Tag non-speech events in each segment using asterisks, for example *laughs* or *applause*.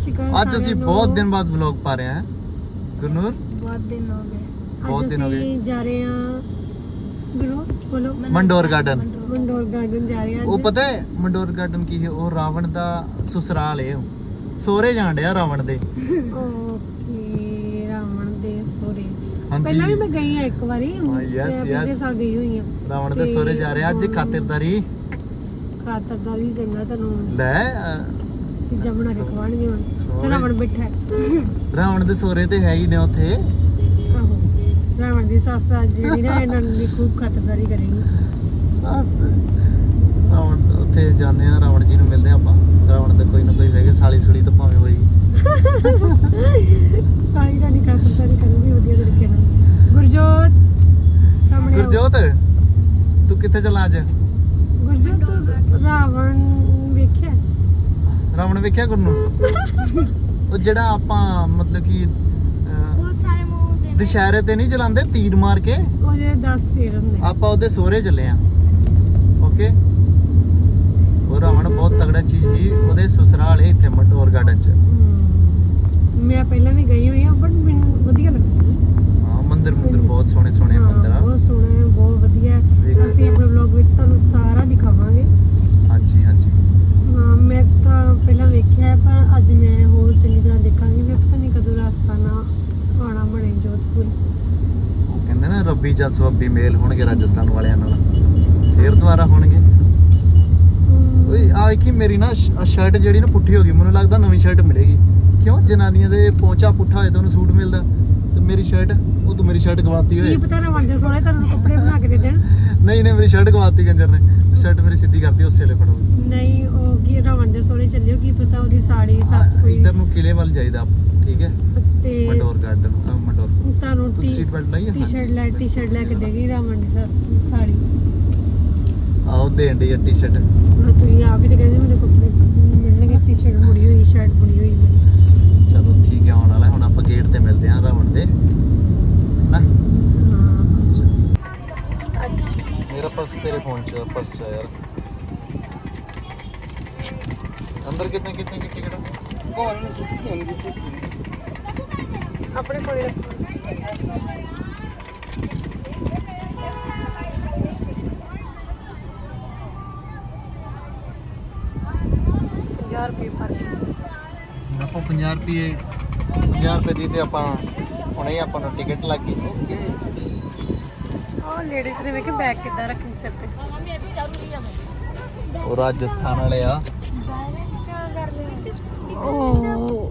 ਸ਼੍ਰੀ ਅਕਾਲ ਅੱਜ ਅਸੀਂ। ਬਹੁਤ ਦਿਨ ਬਾਅਦ ਵਲੌਗ ਪਾ ਰਹੇ ਹਾਂ ਗੁਰਨੂਰ ਬਹੁਤ ਦਿਨ ਹੋ ਗਏ ਬਹੁਤ ਦਿਨ ਹੋ ਗਏ। ਜਾ ਰਹੇ ਹਾਂ ਗੁਰੂ ਬੋਲੋ ਮੰਡੋਰ ਗਾਰਡਨ ਮੰਡੋਰ ਗਾਰਡਨ ਜਾ ਰਹੇ ਹਾਂ ਉਹ। ਪਤਾ ਹੈ ਮੰਡੋਰ ਗਾਰਡਨ ਕੀ ਹੈ ਉਹ ਰਾਵਣ ਦਾ ਸਸੁਰਾਲ ਹੈ ਸੋਹਰੇ ਜਾਣ ਡਿਆ ਰਾਵਣ ਦੇ ਓਕੇ ਰਾਵਣ ਦੇ ਸੋਰੇ ਹਾਂਜੀ। ਪਹਿਲਾਂ ਵੀ ਮੈਂ ਗਈ ਹਾਂ ਇੱਕ ਵਾਰੀ। ਸਾਲ ਗਈ ਹੋਈ ਹਾਂ ਰਾਵਣ ਦੇ ਤੇ ਸੋਹਰੇ ਜਾ ਰਹੇ ਆ। ਅੱਜ ਖਾਤਰਦਾਰੀ ਖਾਤਰਦਾਰੀ ਚੰਗਾ ਤੁਹਾਨੂੰ ਲੈ ਚੀਜ਼ਾਂ ਬਣਾ ਕੇ ਖਵਾਣਗੇ ਹੁਣ। ਤੇ ਸਹੁਰੇ- ਰਾਵਣ ਬੈਠਾ ਹੈ। ਰਾਵਣ ਦੇ ਸੋਹਰੇ ਤੇ ਹੈ ਹੀ ਨੇ ਉੱਥੇ। ਆਹੋ। ਰਾਵਣ ਦੀ ਸੱਸ ਆ ਜਿਹੜੀ ਨਾ ਇਹਨਾਂ ਦੀ ਖੂਬ ਖਾਤਰਦਾਰੀ ਕਰੇਗੀ। ਸੱਸ। ਰਾਵਣ ਉੱਥੇ ਜਾਂਦੇ ਆ ਰਾਵਣ ਜੀ ਨੂੰ ਮਿਲਦੇ ਆ ਆਪਾਂ। ਰਾਵਣ ਦਾ ਕੋਈ ਨਾ ਕੋਈ ਹੈਗਾ ਸਾਲੀ ਸੁਲੀ ਤਾਂ ਭਾਵੇਂ ਹੋਈ ਸਾਈ ਰਾਣੀ ਖਾਤਰਦਾਰੀ ਕਰੂਗੀ ਵਧੀਆ ਤਰੀਕੇ ਨਾਲ। ਗੁਰਜੋਤ ਸਾਹਮਣੇ ਆਓ। ਗੁਰਜੋਤ ਤੂੰ ਕਿੱਥੇ ਚੱਲਾ ਅੱਜ? ਗੁਰਜੋਤ ਤੂੰ ਰਾਵਣ ਵੇਖਿਆ? ਰਾਵਣ ਵੇਖਿਆ ਗੁਰਨੂੰ ਉਹ ਜਿਹੜਾ ਆਪਾਂ ਮਤਲਬ ਕਿ ਬਹੁਤ ਸਾਰੇ ਮੂੰਹ ਦੇ ਦੁਸ਼ਹਿਰੇ ਤੇ ਨਹੀਂ ਚਲਾਉਂਦੇ ਤੀਰ ਮਾਰ ਕੇ? ਉਹ ਜਿਹੜੇ 10 ਸਿਰ ਹੁੰਦੇ। ਆਪਾਂ ਉਹਦੇ ਸੋਹਰੇ ਚੱਲੇ ਆ। ਓਕੇ ਉਹ ਰਾਵਣ ਬਹੁਤ ਤਗੜਾ ਚੀਜ਼ ਸੀ ਉਹਦੇ ਸਸੁਰਾਲ ਹੈ ਇੱਥੇ ਮੰਡੋਰ ਗਾਰਡਨ ਚ। ਹਮ, ਮੈਂ ਪਹਿਲਾਂ ਵੀ ਗਈ ਹੋਈ ਹਾਂ ਬਟ ਮੈਨੂੰ ਵਧੀਆ ਲੱਗਾ ਹਾਂ ਮੰਦਿਰ ਮੰਦਿਰ ਬਹੁਤ ਸੋਹਣੇ ਸੋਹਣੇ ਮੰਦਿਰ ਆ। ਬਹੁਤ ਸੋਹਣਾ ਹੈ ਬਹੁਤ ਵਧੀਆ ਹੈ। ਵੇਖ- ਅਸੀਂ ਆਪਣੇ ਵਲੌਗ ਵਿੱਚ ਤੁਹਾਨੂੰ ਸਾਰਾ ਦਿਖਾਵਾਂਗੇ ਹਾਂਜੀ ਹਾਂਜੀ ਹਾਂ, ਮੈਂ ਤਾਂ ਪਹਿਲਾਂ ਵੇਖਿਆ ਹੈ, ਪਰ ਅੱਜ ਮੈਂ ਹੋਰ ਚੰਗੀ ਤਰ੍ਹਾਂ ਦੇਖਾਂਗੀ ਵੀ ਪਤਾ ਨਹੀਂ ਕਦੋਂ ਰਸਤਾ ਨਾ ਆਣਾ ਬਣੇ ਜੋਧਪੁਰ ਉਹ ਨਾ ਰੱਬੀ ਜਾਂ ਸਵੱਬੀ ਮੇਲ ਹੋਣਗੇ ਰਾਜਸਥਾਨ ਵਾਲਿਆਂ ਨਾਲ? ਫੇਰ ਦੁਬਾਰਾ ਹੋਣਗੇ? ਓਏ ਆ ਵੇਖੀ ਮੇਰੀ ਨਾ ਸ਼ਰਟ ਜਿਹੜੀ ਨਾ ਪੁੱਠੀ ਹੋ ਗਈ ਮੈਨੂੰ ਲੱਗਦਾ ਨਵੀਂ ਸ਼ਰਟ ਮਿਲੇਗੀ। ਕਿਉਂ? ਜਨਾਨੀਆਂ ਦੇ ਪੋਂਚਾ ਪੁੱਠਾ ਹੋਏ ਤਾਂ ਉਹਨੂੰ ਸੂਟ ਮਿਲਦਾ। ਤੇ ਮੇਰੀ ਸ਼ਰਟ ਉਹ ਤੂੰ ਮੇਰੀ ਸ਼ਰਟ ਗਵਾਤੀ ਕੀ ਹੋਏ ਪਤਾ ਰਵਣ ਦੇ ਸੋਹਣੇ ਤੁਹਾਨੂੰ ਕੱਪੜੇ ਬਣਾ ਕੇ ਦੇ ਦੇਣ। ਨਹੀਂ ਨਹੀਂ ਮੇਰੀ ਸ਼ਰਟ ਗਵਾਤੀ ਗੰਜਰ ਨੇ। ਸ਼ਰਟ ਮੇਰੀ ਸਿੱਧੀ ਕਰਤੀ ਉਸੇ ਵੇਲੇ ਫੜੋ। ਨਹੀਂ ਉਹ ਕੀ ਰਵਣ ਦੇ ਸੋਹਣੇ ਚੱਲਿਓ ਕੀ ਪਤਾ ਉਹਦੀ ਸਾੜੀ ਸੱਸ ਕੋਈ ਇੱਧਰ ਨੂੰ ਕਿਲੇ ਵੱਲ ਜਾਈਦਾ ਠੀਕ ਹੈ? ਤੇ ਮੰਡੋਰ ਗਾਰਡਨ ਭਰਾ ਨੂੰ ਤੁਸੀਂ ਸੀਟ ਬੈਲਟ ਲਈ ਹੈ ਟੀ-ਸ਼ਰਟ ਲੈ ਟੀ-ਸ਼ਰਟ ਲੈ ਕੇ ਦੇ ਗਈ ਰਾਮਨ ਦੀ ਸੱਸ ਨੂੰ ਸਾੜੀ ਆਉ ਦੇਣ ਦੀ ਟੀ-ਸ਼ਰਟ ਹਾਂ ਤੁਸੀਂ ਆਪ ਹੀ ਤੇ ਕਹਿੰਦੇ ਮੈਨੂੰ ਕੱਪੜੇ ਮਿਲਣਗੇ ਟੀ-ਸ਼ਰਟ ਬੁੜੀ ਹੋਈ ਸ਼ਰਟ ਬੁੜੀ ਹੋਈ ਮੇਰੀ ਚਲੋ ਠੀਕ ਹੈ ਆਉਣ ਵਾਲਾ ਹੁਣ ਆਪਾਂ ਗੇਟ ਤੇ ਮਿਲਦੇ ਹਾਂ ਰਾਵਣ ਦੇ। ਨਾ ਮੇਰਾ ਪਰਸ ਤੇਰੇ ਫੋਨ 'ਚ ਪਰਸ ਯਾਰ। ਅੰਦਰ ਕਿੰਨੇ ਕਿੰਨੇ ਕਿੱਟੀ ਕਿਹੜਾ? ਬੋਲ ਮੈਂ ਸਿੱਖੀ ਹੋਣੀ ਦਿੱਤੀ ਸੀ? ਆਪਣੇ ਕੋਲ 50 ਰੁਪਏ ਆਪਾਂ 50 ਰੁਪਏ 50 ਤੇ ਆਪਾਂ ਹੁਣੇ ਆਪਾਂ ਨੂੰ ਟਿਕਟ ਲੱਗ ਗਈ। ਆ ਲੇਡੀਜ਼ ਨੇ ਵੇਖੇ ਬੈਗ ਕਿੱਦਾਂ ਰੱਖੀ ਸਿਰ ਤੇ। ਉਹ ਰਾਜਸਥਾਨ ਵਾਲੇ ਆ। ਬੈਲੈਂਸ ਕਿਆ ਕਰਦੇ ਹੋ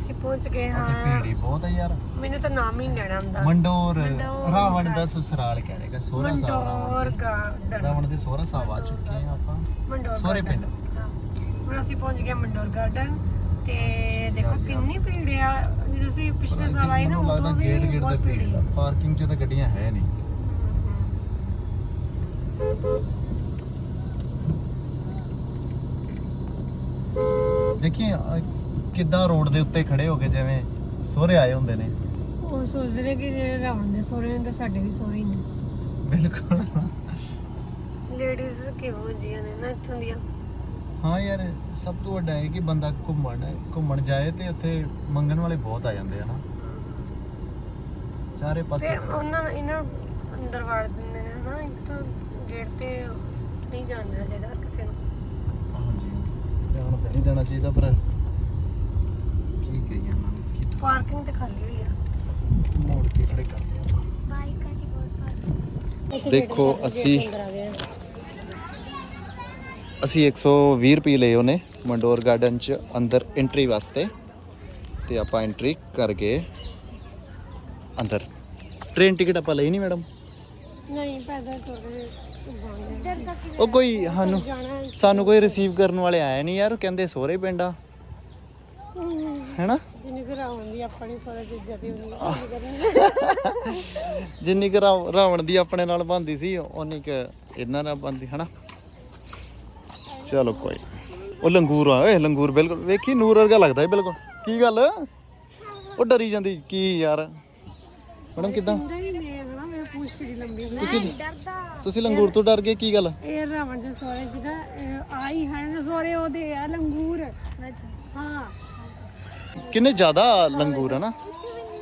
ਅਸੀਂ ਪਹੁੰਚ ਗਏ ਹਾਂ। ਭੀੜੀ ਬਹੁਤ ਹੈ ਯਾਰ। ਮੈਨੂੰ ਤਾਂ ਨਾਮ ਹੀ ਨਹੀਂ ਲੈਣਾ ਆਉਂਦਾ ਮੰਡੋਰ ਮੰਡੋਰ ਰਾਵਣ ਦਾ ਸਸੁਰਾਲ ਕਹਿ ਰਹੇਗਾ ਸੋਹਰਾ ਸਾਹਿਬ ਮੰਡੋਰ ਰਾਵਣ ਦੇ। ਗਾਰਡਨ ਰਾਵਣ ਦੇ ਸੋਹਰਾ ਸਾਹਿਬ ਆ ਚੁੱਕੇ ਆ ਆਪਾਂ। ਮੰਡੋਰ ਸਹੁਰੇ garden। ਪਿੰਡ। ਹਾਂ। ਹੁਣ ਅਸੀਂ ਪਹੁੰਚ ਗਏ ਮੰਡੋਰ ਗਾਰਡਨ ਤੇ ਦੇਖੋ। ਕਿੰਨੀ ਭੀੜ ਆ। ਜਦੋਂ ਅਸੀਂ ਪਿਛਲੇ ਸਾਲ ਆਏ ਨਾ ਮੈਨੂੰ ਲੱਗਦਾ ਉਦੋਂ ਵੀ ਗੇਟ ਗੇਟ ਤੇ ਬਹੁਤ ਭੀੜ ਭੀੜ ਆ। ਪਾਰਕਿੰਗ 'ਚ ਤਾਂ ਗੱਡੀਆਂ ਹੈ ਨਹੀਂ। ਦੇਖੀ ਕਿੱਦਾਂ ਰੋਡ ਦੇ ਉੱਤੇ ਖੜੇ ਹੋ ਕੇ ਜਿਵੇਂ ਸੋਹਰੇ ਆਏ ਹੁੰਦੇ ਨੇ? ਉਹ ਸੋਚਦੇ ਨੇ ਕਿ ਜਿਹੜੇ ਰਾਵਣ ਦੇ ਸੋਹਰੇ ਨੇ ਤਾਂ ਸਾਡੇ ਵੀ ਸੋਹਰੇ ਨੇ। ਬਿਲਕੁਲ। ਲੇਡੀਜ਼ ਕਿਹੋ ਜੀਆਂ ਨੇ ਨਾ ਇੱਥੋਂ ਦੀਆਂ? ਹਾਂ ਯਾਰ ਸਭ ਤੋਂ ਵੱਡਾ ਹੈ ਕਿ ਬੰਦਾ ਘੁੰਮਣ ਘੁੰਮਣ ਜਾਏ ਤੇ ਉੱਥੇ ਮੰਗਣ ਵਾਲੇ ਬਹੁਤ ਆ ਜਾਂਦੇ ਆ ਨਾ। ਚਾਰੇ ਤੇ ਪਾਸੇ ਉਹਨਾਂ ਨੂੰ ਇਹਨਾਂ ਨੂੰ ਅੰਦਰ ਵਾੜ ਦਿੰਦੇ ਨੇ ਨਾ ਇੱਥੋਂ ਗੇਟ ਤੇ ਨਹੀਂ ਜਾਣ ਦੇਣਾ ਚਾਹੀਦਾ ਹਰ ਕਿਸੇ ਨੂੰ। ਹਾਂਜੀ। ਜਾਣ ਤਾਂ ਨਹੀਂ ਦੇਣਾ ਚਾਹੀਦਾ ਪਰ ਪਾਰਕਿੰਗ ਤੇ ਖਾਲੀ ਹੋਈ ਆ। ਮੋੜ ਕੇ ਖੜੇ ਕਰਦੇ ਆਪਾਂ ਬਾਈਕਾਂ ਦੀ ਬਹੁਤ ਇੱਥੇ ਦੇਖੋ, ਗੇਟ ਅਸੀਂ- ਦੇ ਅੰਦਰ ਆ। ਗਏ ਅਸੀਂ 120 ਰੁਪਏ ਲਏ ਉਹਨੇ ਮੰਡੋਰ ਗਾਰਡਨ ਚ ਅੰਦਰ ਐਂਟਰੀ ਵਾਸਤੇ। ਤੇ ਆਪਾਂ ਐਂਟਰੀ ਕਰਕੇ ਅੰਦਰ। ਟ੍ਰੇਨ ਟਿਕਟ ਆਪਾਂ ਲਈ ਨਹੀਂ ਮੈਡਮ ਨਹੀਂ ਪੈਦਲ ਤੁਰ ਉਹ ਕੋਈ ਸਾਨੂੰ ਸਾਨੂੰ ਕੋਈ ਰਿਸੀਵ ਕਰਨ ਵਾਲੇ ਆਏ ਨਹੀਂ ਯਾਰ ਕਹਿੰਦੇ ਸੋਹਰੇ ਪਿੰਡ ਆ। ਹੈਨਾ? ਜਿੰਨੀ ਕੁ ਰਾਵਣ ਦੀ ਆਪਣੀ ਸਾਰੇ ਚੀਜ਼ਾਂ ਦੀ ਕੁ ਕਰਨੀ *laughs* ਜਿੰਨੀ ਕੁ ਰਾਵਣ ਦੀ ਆਪਣੇ ਨਾਲ ਬੰਦੀ ਸੀ ਉਨੀ ਕੁ ਇਹਨਾਂ ਨਾਲ ਬੰਦੀ ਹਨਾ? ਚਲੋ ਕੋਈ ਉਹ ਲੰਗੂਰ ਆ ਓਏ ਲੰਗੂਰ ਬਿਲਕੁਲ ਵੇਖੀ ਨੂਰ ਵਰਗਾ ਲੱਗਦਾ ਹੈ ਬਿਲਕੁਲ। ਕੀ ਗੱਲ? ਉਹ ਡਰੀ ਜਾਂਦੀ ਕੀ ਯਾਰ? ਮੈਡਮ ਕਿਦਾਂ? ਨਹੀਂ ਮੈਂ ਹਨਾ? ਮੈਂ ਪੁੱਛ ਮੁਸ਼ਕਿਲ ਲੰਬੀ ਹੁੰਦੀ ਤੁਸੀਂ ਡਰਦਾ। ਤੁਸੀਂ ਲੰਗੂਰ ਤੋਂ ਡਰ ਗਏ ਕੀ ਗੱਲ? ਇਹ ਰਾਵਣ ਦੇ ਸੋਰੇ ਜਿਹੜਾ ਆਈ ਹਨ ਸੋਰੇ ਉਹਦੇ ਆ ਲੰਗੂਰ। ਹਾਂ। ਕਿੰਨੇ ਜ਼ਿਆਦਾ ਲੰਗੂਰ ਹੈ ਨਾ?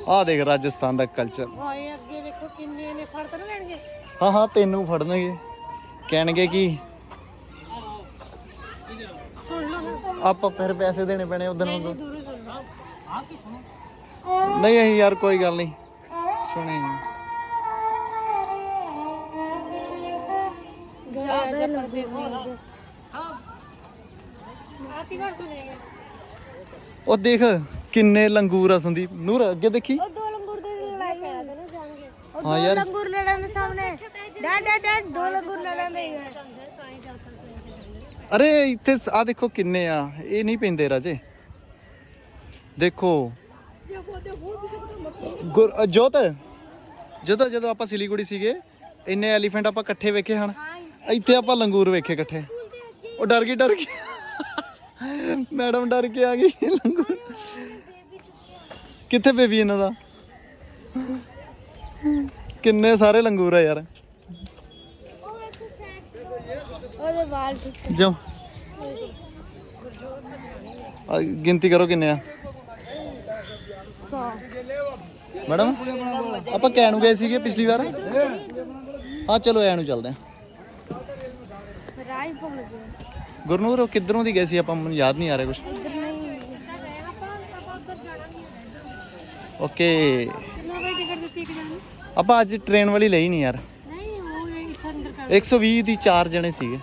ਆਹ ਦੇਖ ਰਾਜਸਥਾਨ ਦਾ ਕਲਚਰ ਓਏ ਅੱਗੇ ਵੇਖੋ ਕਿੰਨੇ ਨੇ ਫੜ ਤਾਂ ਲੈਣਗੇ। ਹਾਂ ਹਾਂ ਤੈਨੂੰ ਫੜਨਗੇ। ਕਹਿਣਗੇ ਕਿ ਸੁਣ ਲਓ ਨਾ ਆਪਾਂ ਫਿਰ ਪੈਸੇ ਦੇਣੇ ਪੈਣੇ ਉਦੋਂ ਨੂੰ। ਦੂਰੋਂ ਸੁਣ ਲਓ। ਨਹੀਂ ਅਸੀਂ ਯਾਰ ਕੋਈ ਗੱਲ ਨਹੀਂ। ਸੁਣੇ ਜ਼ਿਆਦਾ ਪਰਦੇਸੀ ਹਾਂ। ਆਤੀ ਵਾਰ ਸੁਣੇਗੇ ਉਹ ਦੇਖ ਕਿੰਨੇ ਲੰਗੂਰ ਆ ਸੰਦੀਪ। ਨੂਰ ਅੱਗੇ ਦੇਖੀ? ਉਹ ਦੋ ਲੰਗੂਰ ਦੇ ਲੜਾਈ ਹੈ ਨਾ ਜਾਣਗੇ। ਉਹ ਹਾਂ ਦੋ ਯਾਰ। ਲੰਗੂਰ ਲੜਨ ਦੇ ਸਾਹਮਣੇ। ਡੈਡ ਡੈਡ ਡੈਡ ਦੋ ਲੰਗੂਰ ਲੜਨ ਦੇ ਅਰੇ ਇੱਥੇ ਆ ਦੇਖੋ ਕਿੰਨੇ ਆ। ਇਹ ਨਹੀਂ ਪੈਂਦੇ ਰਾਜੇ। ਦੇਖੋ। ਗੁਰ ਅ, ਜੋਤ। ਜਦੋਂ ਜਦੋਂ ਆਪਾਂ ਸਿਲੀਗੁੜੀ ਸੀਗੇ ਇੰਨੇ ਐਲੀਫੈਂਟ ਆਪਾਂ ਇਕੱਠੇ ਵੇਖੇ ਹਨ। ਇੱਥੇ ਆਪਾਂ ਲੰਗੂਰ ਵੇਖੇ ਇਕੱਠੇ। ਉਹ ਡਰ ਗਈ ਡਰ ਗਈ। ਮੈਡਮ ਡਰ ਕੇ ਆ ਗਈ। ਲੰਗੂਰ ਕਿੱਥੇ ਬੇਬੀ ਇਹਨਾਂ ਦਾ? ਕਿੰਨੇ ਸਾਰੇ ਲੰਗੂਰ ਆ ਯਾਰ। ਉਹਦੇ ਵਾਲ ਆ, ਗਿਣਤੀ ਕਰੋ ਕਿੰਨੇ ਆ? 100 ਮੈਡਮ ਆਪਾਂ ਕੈ ਨੂੰ ਗਏ ਸੀਗੇ ਪਿਛਲੀ ਵਾਰ। ਹਾਂ ਚਲੋ ਐ ਨੂੰ ਚੱਲਦੇ ਆ ਰਾਈ ਪਹੁੰਚ ਗਏ ਗੁਰਨੂਰ ਉਹ ਕਿੱਧਰੋਂ ਦੀ ਗਏ ਸੀ? ਆਪਾਂ ਮੈਨੂੰ ਯਾਦ ਨਹੀਂ ਆ ਰਿਹਾ ਕੁਝ ਓਕੇ। ਆਪਾਂ ਅੱਜ ਟ੍ਰੇਨ ਵਾਲੀ ਲਈ ਨਹੀਂ ਯਾਰ। ਨਹੀਂ ਉਹ ਇੱਥੇ ਅੰਦਰ ਕਰ 120 ਦੀ ਚਾਰ ਜਣੇ ਸੀਗੇ।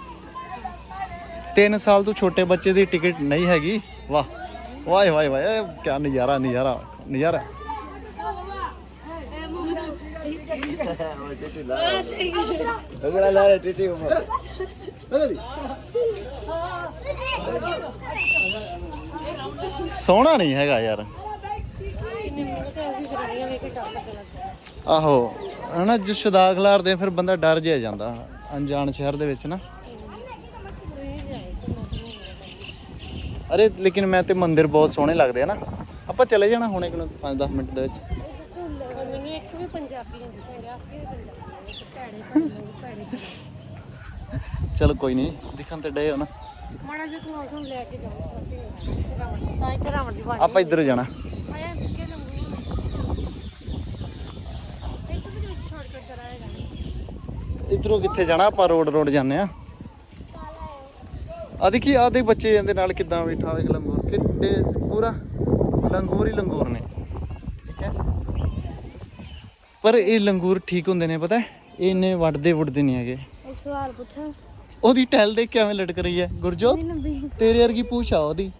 3 ਸਾਲ ਤੋਂ ਛੋਟੇ ਬੱਚੇ ਦੀ ਟਿਕਟ ਨਹੀਂ ਹੈਗੀ। ਵਾਹ। ਵਾਹ ਵਾਹ ਵਾਹ ਕੀ ਨਜ਼ਾਰਾ ਨਜ਼ਾਰਾ ਨਜ਼ਾਰਾ। ਸੋਹਣਾ ਨਹੀਂ ਹੈਗਾ ਯਾਰ ਕਿੰਨੇ ਸੋਹਣਾ ਨਹੀਂ ਹੈਗਾ ਕਰਾਂਗੇ ਆਹੋ, ਹਨਾ, ਜੋ ਸ਼ਦਾ ਖਲਾਰਦੇ ਫਿਰ ਬੰਦਾ ਡਰ ਜਿਹਾ ਜਾਂਦਾ, ਅਣਜਾਣ ਸ਼ਹਿਰ ਦੇ ਵਿੱਚ ਨਾ। ਅਰੇ, ਲੇਕਿਨ ਮੈਂ ਤੇ ਮੰਦਿਰ ਬਹੁਤ ਸੋਹਣੇ ਲੱਗਦੇ ਆ ਨਾ। ਆਪਾਂ ਚਲੇ ਜਾਣਾ ਹੁਣੇ ਕਿਨੂੰ 5-10 ਮਿੰਟ ਦੇ ਵਿੱਚ। ਮੈਨੂੰ ਇੱਕ ਵੀ ਪੰਜਾਬੀ ਨਹੀਂ ਦਿਖਿਆ ਅਸੀਂ ਪੰਜਾਬੀ ਭੈੜੇ ਭੈੜੇ ਚਲੋ, ਕੋਈ ਨਹੀਂ, ਦਿਖਣ ਤੇ ਡੇ ਹੋ ਨਾ। ਮਾੜਾ ਜਿਹਾ ਤੂੰ ਉਸ ਲੈ ਕੇ ਜਾਓ ਅਸੀਂ। ਰਾਵਣ ਤਾਂ ਇੱਥੇ ਰਾਵਣ ਦੀ ਬਾਣੀ ਆਪਾਂ ਇੱਧਰ ਜਾਣਾ। ਆਇਆ ਕਿ ਲੰਗੂ ਇੱਥੇ ਵੀ ਸ਼ਾਰਟਕਟ ਕਰਾਏਗਾ ਇਧਰੋਂ ਕਿੱਥੇ ਜਾਣਾ? ਆਪਾਂ ਰੋਡ ਰੋਡ ਜਾਂਦੇ ਆ ਆ ਦੇਖੀ ਆ ਦੇ ਬੱਚੇ ਇਹਦੇ ਨਾਲ ਕਿਦਾਂ ਬੈਠਾ ਹੋਵੇ ਲੰਗੂਰ। ਕਿੱਡੇ ਪੂਰਾ ਲੰਗੂਰ ਹੀ ਲੰਗੂਰ ਨੇ। ਠੀਕ ਹੈ। ਪਰ ਇਹ ਲੰਗੂਰ ਠੀਕ ਹੁੰਦੇ ਨੇ ਪਤਾ ਹੈ? ਇਹ ਇੰਨੇ ਵੱਡਦੇ ਵੁੱਡਦੇ ਨਹੀਂ ਹੈਗੇ। ਸਵਾਲ ਪੁੱਛਾਂ। ਉਹਦੀ ਟੈਲ ਦੇਖ ਕੇ ਐਵੇਂ ਲਟਕ ਰਹੀ ਹੈ। ਗੁਰਜੋਤ ਮੈਨੂੰ ਵੀ। ਤੇਰੇ ਵਰਗੀ ਪੂਛ ਆ ਉਹਦੀ।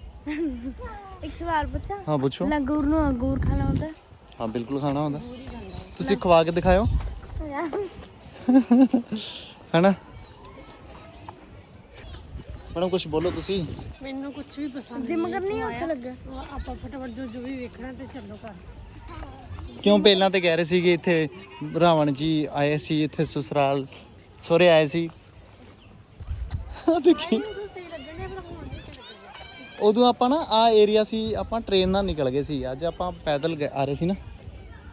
ਇੱਕ ਸਵਾਲ ਪੁੱਛਾਂ? ਹਾਂ ਪੁੱਛੋ। ਲੰਗੂਰ ਨੂੰ ਅੰਗੂਰ ਖਾਣਾ ਹੁੰਦਾ ਹਾਂ ਬਿਲਕੁਲ ਖਾਣਾ ਹੁੰਦਾ ਤੁਸੀਂ ਖਵਾ ਕੇ ਦਿਖਾਓ ਹੈਨਾ? ਮੈਡਮ ਕੁਝ ਬੋਲੋ ਤੁਸੀਂ। ਮੈਨੂੰ ਕੁਝ ਵੀ ਪਸੰਦ ਜਿਮ ਕਰਨੀ ਉੱਥੇ ਲੱਗਾ। ਆਪਾਂ ਫਟਾਫਟ ਜੋ ਜੋ ਵੀ ਵੇਖਣਾ ਤੇ ਚੱਲੋ ਘਰ। ਕਿਉਂ ਪਹਿਲਾਂ ਤੇ ਕਹਿ ਰਹੇ ਸੀਗੇ ਇੱਥੇ ਰਾਵਣ ਜੀ ਆਏ ਸੀ ਇੱਥੇ ਸਸਰਾਲ ਸੋਰੇ ਆਏ ਸੀ। ਆਹ ਦੇਖੀ। ਸਹੀ ਲੱਗਣੇ ਪਰ ਹੁਣ ਨਹੀਂ ਲੱਗਣੇ ਉਦੋਂ ਆਪਾਂ ਨਾ ਆ ਏਰੀਆ ਸੀ, ਆਪਾਂ ਟ੍ਰੇਨ ਨਾਲ ਨਿਕਲ ਗਏ ਸੀ। ਅੱਜ ਆਪਾਂ ਪੈਦਲ ਗਏ- ਆ ਰਹੇ ਸੀ ਨਾ,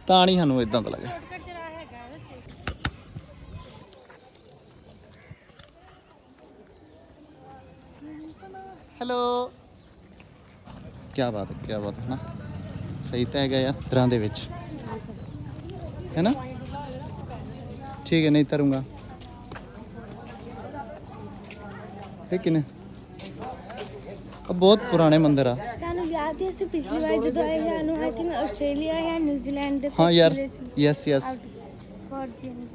ਤਾਂ ਨਹੀਂ ਸਾਨੂੰ ਇਦਾਂ ਦਾ ਲੱਗਿਆ। ਸ਼ਾਰਟਕਟ ਚਲਾ ਹੈਗਾ ਵੈਸੇ ਹੈਲੋ ਕੀ ਬਾਤ ਹੈ ਕੀ ਬਾਤ ਹੈ ਨਾ ਸਹੀ ਤਾਂ ਹੈਗਾ ਯਾਰ, ਤਰ੍ਹਾਂ ਦੇ ਵਿੱਚ। ਹੈ ਨਾ? ਠੀਕ ਹੈ, ਨਹੀਂ ਤਰੂੰਗਾ। ਦਿੱਤੇ ਕਿਨੇ? ਆ ਬਹੁਤ ਪੁਰਾਣੇ ਮੰਦਿਰ ਆ। ਤੁਹਾਨੂੰ ਯਾਦ ਹੈ ਅਸੀਂ ਪਿਛਲੀ ਵਾਰ ਜਦੋਂ ਆਏ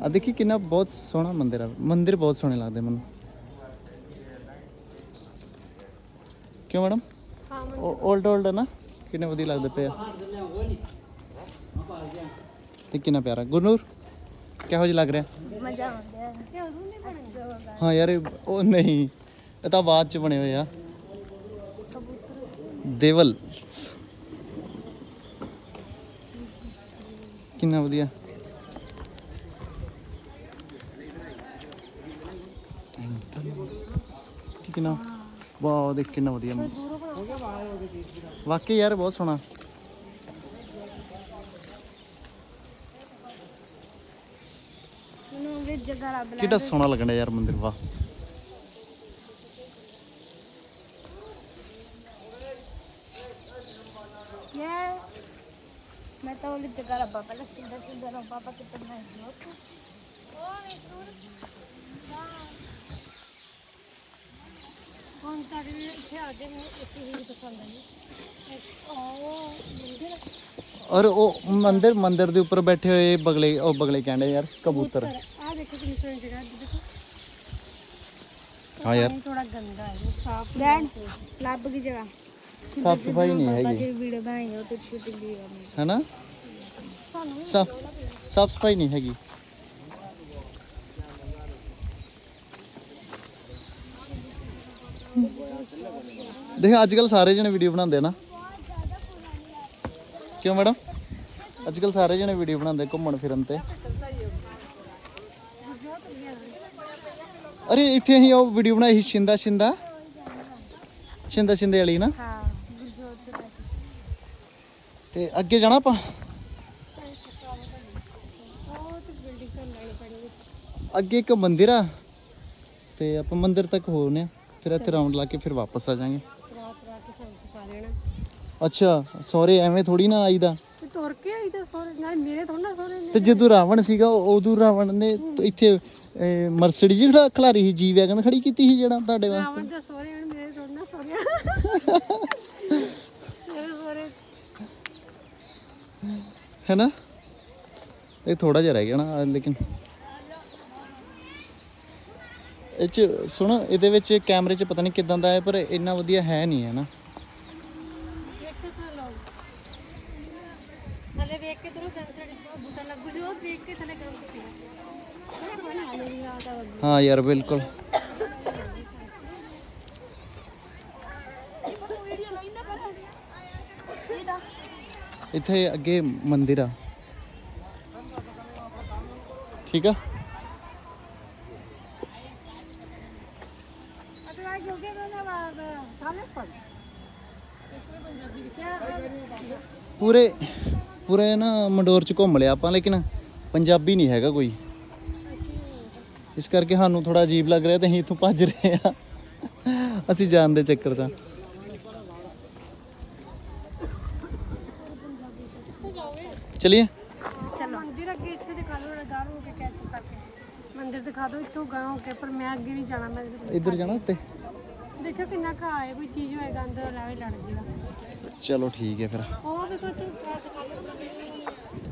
ਆ ਦੇਖੀ ਕਿੰਨਾ ਬਹੁਤ ਸੋਹਣਾ ਮੰਦਿਰ ਆ। ਮੰਦਿਰ ਬਹੁਤ ਸੋਹਣੇ ਲੱਗਦੇ ਮੈਨੂੰ। ਕਿਉਂ ਮੈਡਮ? ਹਾਂ 올ਡ 올ਡ ਨਾ? ਕਿੰਨੇ ਵਧੀਆ ਲੱਗਦੇ ਪਏ ਤੇ ਕਿੰਨਾ ਪਿਆਰਾ। ਗੁਰਨੂਰ ਕਿਹੋ ਜਿਹਾ ਲੱਗ ਰਿਹਾ? ਮਜ਼ਾ ਆਉਂਦਾ ਹਾਂ। ਯਾਰ ਉਹ ਨਹੀਂ। ਇਹ ਤਾਂ ਬਾਅਦ ਚ ਬਣੇ ਹੋਏ ਆ। ਦੇਵਲ। ਕਿੰਨਾ ਵਧੀਆ। ਕਿੰਨਾ ਵਾਓ ਦੇਖ ਕਿੰਨਾ ਵਧੀਆ। ਵਾਕਈ ਯਾਰ ਬਹੁਤ ਸੋਹਣਾ। ਕਿੱਡਾ ਸੋਹਣਾ ਲੱਗਣਾ ਯਾਰ ਮੰਦਿਰ ਵਾਹ। ਯੈਸ ਮੈਂ ਤਾਂ ਉਹਦੀ ਜਗ੍ਹਾ ਰੱਬਾ ਪਹਿਲਾਂ ਸਿੱਧਾ ਸਿੱਧਾ ਰੱਬਾ ਪਾ ਕਿਤਨਾ ਹੈ ਉਹ ਹੁਣ ਤੱਕ ਵੀ ਇੱਥੇ ਆ ਕੇ ਮੈਨੂੰ ਇੱਕ ਹੀ ਪਸੰਦ ਆਈ ਇੱਕ ਉਹ ਮੰਦਿਰ ਔਰ ਉਹ ਮੰਦਿਰ ਮੰਦਿਰ ਦੇ ਉੱਪਰ ਬੈਠੇ ਹੋਏ ਬਗਲੇ ਉਹ ਬਗਲੇ ਕਹਿੰਦੇ ਯਾਰ ਕਬੂਤਰ ਆ ਦੇਖੋ ਕਿੰਨੀ ਸੋਹਣੀ ਜਗ੍ਹਾ ਹੈ, ਦੇਖੋ ਹਾਂ ਯਾਰ ਪਾਣੀ ਥੋੜਾ ਗੰਦਾ ਹੈ ਉਹ ਸਾਫ਼ ਸਫ਼ਾਈ ਨਹੀਂ ਹੈਗੀ। ਵੀਡੀਓ ਬਣਾਈ ਉਹ ਤੇ ਸ਼ੂਟਿੰਗ ਦੀ ਹੈਨਾ? ਸਾਫ਼ ਸਾਫ਼ ਸਫ਼ਾਈ ਨਹੀਂ ਹੈਗੀ। ਦੇਖ ਅੱਜ ਕੱਲ ਸਾਰੇ ਜਣੇ ਵੀਡੀਓ ਬਣਾਉਂਦੇ ਆ ਨਾ। ਕਿਉਂ ਮੈਡਮ? ਅੱਜ ਕੱਲ ਸਾਰੇ ਜਣੇ ਵੀਡੀਓ ਬਣਾਉਂਦੇ ਘੁੰਮਣ ਫਿਰਨ ਤੇ। ਅਰੇ ਇੱਥੇ ਅਸੀਂ ਉਹ ਵੀਡੀਓ ਬਣਾਈ ਸੀ ਸ਼ਿੰਦਾ ਸ਼ਿੰਦਾ। ਸ਼ਿੰਦਾ ਸ਼ਿੰਦੇ ਵਾਲੀ ਨਾ। ਹਾਂ। ਤੇ ਅੱਗੇ ਜਾਣਾ ਆਪਾਂ? ਅੱਗੇ ਇੱਕ ਮੰਦਿਰ ਆ ਤੇ ਆਪਾਂ ਮੰਦਿਰ ਤੱਕ ਹੋਣੇ ਫਿਰ ਇੱਥੇ ਰਾਉਂਡ ਲਾ ਕੇ ਫਿਰ ਵਾਪਸ ਆ ਜਾਾਂਗੇ। ਅੱਛਾ ਸੌਰੇ ਐਵੇਂ ਥੋੜੀ ਨਾ ਆਈਦਾ। ਤੁਰ ਕੇ ਆਈ ਸੋਰੇ ਨਾਲ ਮੇਰੇ ਥੋੜਾ ਸੋਰੇ ਤੇ ਜਦੋਂ ਰਾਵਣ ਸੀਗਾ ਉਦੋਂ ਰਾਵਣ ਨੇ ਤ- ਇੱਥੇ ਮਰਸਡੀਜ਼ ਖੜਾ ਖਲਾਰੀ ਸੀ ਜੀ ਵੈਗਨ ਖੜੀ ਕੀਤੀ ਸੀ ਜਿਹੜਾ ਤੁਹਾਡੇ ਵਾਸਤੇ? ਰਾਵਣ ਦੇ ਸੋਰੇ ਹਨ ਮੇਰੇ ਥੋੜਾ ਨਾ ਸੋਰੇ ਮੇਰੇ ਸੋਰੇ ਹੈਨਾ ਇਹ ਥੋੜਾ ਜਿਹਾ ਰਹਿ ਗਿਆ ਨਾ ਲੇਕਿਨ ਇਹ ਚ ਸੁਣ ਇਹਦੇ ਵਿੱਚ ਕੈਮਰੇ 'ਚ ਪਤਾ ਨਹੀਂ ਕਿਦਾਂ ਦਾ ਹੈ ਪਰ ਇੰਨਾ ਵਧੀਆ ਹੈ ਨਹੀਂ ਹੈ ਨਾ। ਵੇਖ ਕੇ ਬੂਟਾ ਲੱਗੂ ਜੋ ਦੇਖ ਕੇ ਥੱਲੇ ਕੰਮ ਹਾਂ ਯਾਰ ਬਿਲਕੁਲ। ਇੱਥੇ ਅੱਗੇ ਮੰਦਿਰ ਆ। ਠੀਕ ਆ? ਪੂਰੇ ਪੂਰੇ ਨਾ ਮੰਡੋਰ ਚ ਘੁੰਮ ਲਿਆ ਆਪਾਂ, ਲੇਕਿਨ ਪੰਜਾਬੀ ਨਹੀਂ ਹੈਗਾ ਕੋਈ। ਇਸ ਕਰਕੇ ਸਾਨੂੰ ਥੋੜਾ ਅਜੀਬ ਲੱਗ ਰਿਹਾ ਤੇ ਅਸੀਂ ਇੱਥੋਂ ਭੱਜ ਰਹੇ ਆ। ਅਸੀਂ ਜਾਣ ਦੇ ਚੱਕਰ 'ਚ ਚਲਿਏ ਚਲੋ ਮੰਦਿਰ ਅੱਗੇ ਇੱਥੇ ਦਿਖਾ ਲਓ ਗਾਰੂ ਕੇ ਕੈਚ ਕਰਕੇ ਮੰਦਿਰ ਦਿਖਾ ਦਿਓ ਇੱਥੋਂ ਗਾਂ ਕੇ ਪਰ ਮੈਂ ਅੱਗੇ ਨਹੀਂ ਜਾਣਾ ਮੈਂ ਇੱਧਰ- ਜਾਣਾ ਉੱਤੇ ਦੇਖੋ ਕਿੰਨਾ ਘਾਹ ਹੈ ਕੋਈ ਚੀਜ਼ ਹੋਏਗਾ ਅੰਦਰ ਰਹਿਵੇ ਲੜ ਜੇਗਾ ਚਲੋ ਠੀਕ ਹੈ ਫਿਰ ਉਹ ਵੇਖੋ ਤੂੰ ਘਾਹ ਦਿਖਾ ਲਓ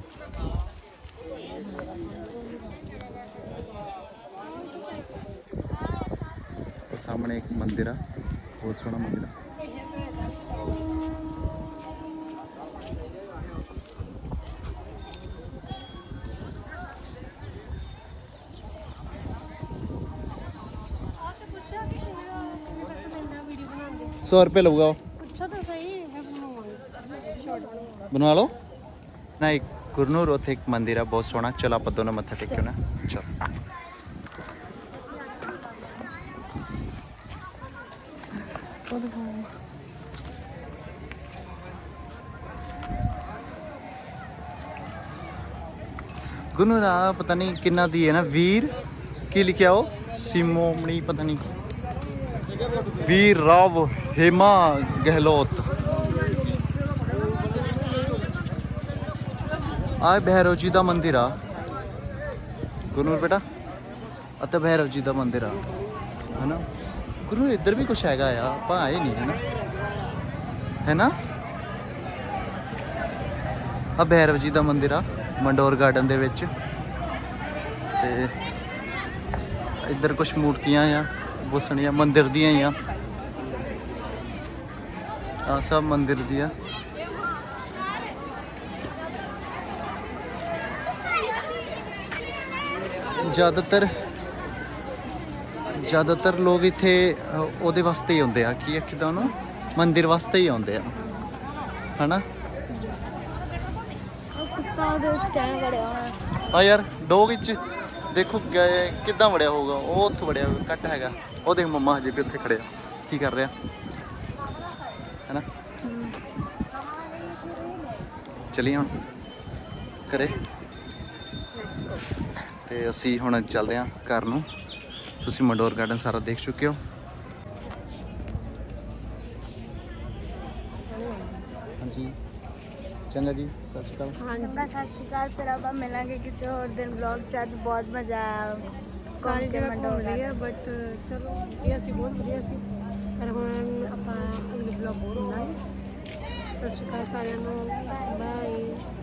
ਤੇ ਸਾਹਮਣੇ ਇੱਕ ਮੰਦਿਰ ਆ ਬਹੁਤ ਸੋਹਣਾ ਮੰਦਿਰ ਆ 100 ਰੁਪਏ ਲਊਗਾ ਉਹ। ਪੁੱਛੋ ਤਾਂ ਸਹੀ ਮੈਂ ਬਣਾਵਾਂਗੀ ਸ਼ਾਰਟ ਬਣਾਵਾਂਗੀ ਬਣਵਾ ਲਓ। ਨਾ ਇੱਕ ਗੁਰਨੂਰ ਉੱਥੇ ਇੱਕ ਮੰਦਿਰ ਆ ਬਹੁਤ ਸੋਹਣਾ। ਚਲੋ ਆਪਾਂ ਦੋਨੋਂ ਮੱਥਾ ਟੇਕਿਓ ਨਾ ਚਲੋ। ਗੁਰਨੂਰ ਆ ਪਤਾ ਨਹੀਂ ਕਿੰਨਾ ਦੀ ਹੈ ਨਾ ਵੀਰ? ਕੀ ਲਿਖਿਆ ਉਹ? ਸਿਮੋਮਣੀ ਪਤਾ ਨਹੀਂ। ਵੀਰ ਰਾਵ। ਹੇਮਾ ਗਹਿਲੋਤ ਆ ਭੈਰਵ ਜੀ ਦਾ ਮੰਦਿਰ ਆ ਗੁਰਨੂਰ ਬੇਟਾ ਅਤੇ ਭੈਰਵ ਜੀ ਦਾ ਮੰਦਿਰ ਆ ਹੈਨਾ ਗੁਰੂ ਇੱਧਰ ਵੀ ਕੁਝ ਹੈਗਾ ਆ ਆਪਾਂ ਆਏ ਨਹੀਂ ਹੈਨਾ ਹੈਨਾ ਆ ਭੈਰਵ ਜੀ ਦਾ ਮੰਦਿਰ ਆ ਮੰਡੋਰ ਗਾਰਡਨ ਦੇ ਵਿੱਚ ਤੇ ਇੱਧਰ ਕੁਝ ਮੂਰਤੀਆਂ ਆ ਬੁਸਣੀਆਂ ਮੰਦਿਰ ਦੀਆਂ ਹੀ ਆ ਆ ਸਭ ਮੰਦਿਰ ਦੀਆਂ ਜ਼ਿਆਦਾਤਰ ਜ਼ਿਆਦਾਤਰ ਲੋਕ ਇੱਥੇ ਉਹਦੇ ਵਾਸਤੇ ਹੀ ਆਉਂਦੇ ਆ। ਕੀ ਆਖੀਦਾ ਉਹਨੂੰ? ਮੰਦਿਰ ਵਾਸਤੇ ਹੀ ਆਉਂਦੇ ਆ। ਹਨਾ? ਆ ਯਾਰ ਡੋਗ ਵਿੱਚ ਦੇਖੋ ਕਿੱਦਾਂ ਵੜਿਆ ਹੋਊਗਾ ਉਹ ਉੱਥੇ ਵੜਿਆ ਕੱਟ ਹੈਗਾ। ਉਹ ਦੇਖ ਮੰਮਾ ਹਜੇ ਵੀ ਉੱਥੇ ਖੜਿਆ ਕੀ ਕਰ ਰਿਹਾ? ਚਲੀਏ ਹੁਣ ਕਰੇ ਤੇ ਅਸੀਂ ਹੁਣ ਚੱਲਦੇ ਹਾਂ ਘਰ ਨੂੰ। ਤੁਸੀਂ ਮੰਡੋਰ ਗਾਰਡਨ ਸਾਰਾ ਦੇਖ ਚੁੱਕੇ ਹੋ। ਹਾਂਜੀ। ਚੰਗਾ ਜੀ ਸਤਿ ਸ਼੍ਰੀ ਅਕਾਲ। ਚੰਗਾ ਸਤਿ ਸ਼੍ਰੀ ਅਕਾਲ ਫਿਰ ਆਪਾਂ ਮਿਲਾਂਗੇ ਕਿਸੇ ਹੋਰ ਦਿਨ ਵਲੌਗ ਚ। ਅੱਜ ਬਹੁਤ ਮਜ਼ਾ ਆਇਆ ਸਾਰੀ ਜਗ੍ਹਾ ਘੁੰਮ ਮੰਡੋਰ ਲਈ ਹੈ ਬਟ ਚਲੋ ਇਹ ਅਸੀਂ ਬਹੁਤ ਵਧੀਆ ਸੀ। ਪਰ ਹੁਣ ਆਪਾਂ ਅਗਲੇ ਬਲੌਗ ਚ ਮਿਲਾਂਗੇ। ਸਤਿ ਸ਼੍ਰੀ ਅਕਾਲ ਸਾਰਿਆਂ ਨੂੰ ਬਾਏ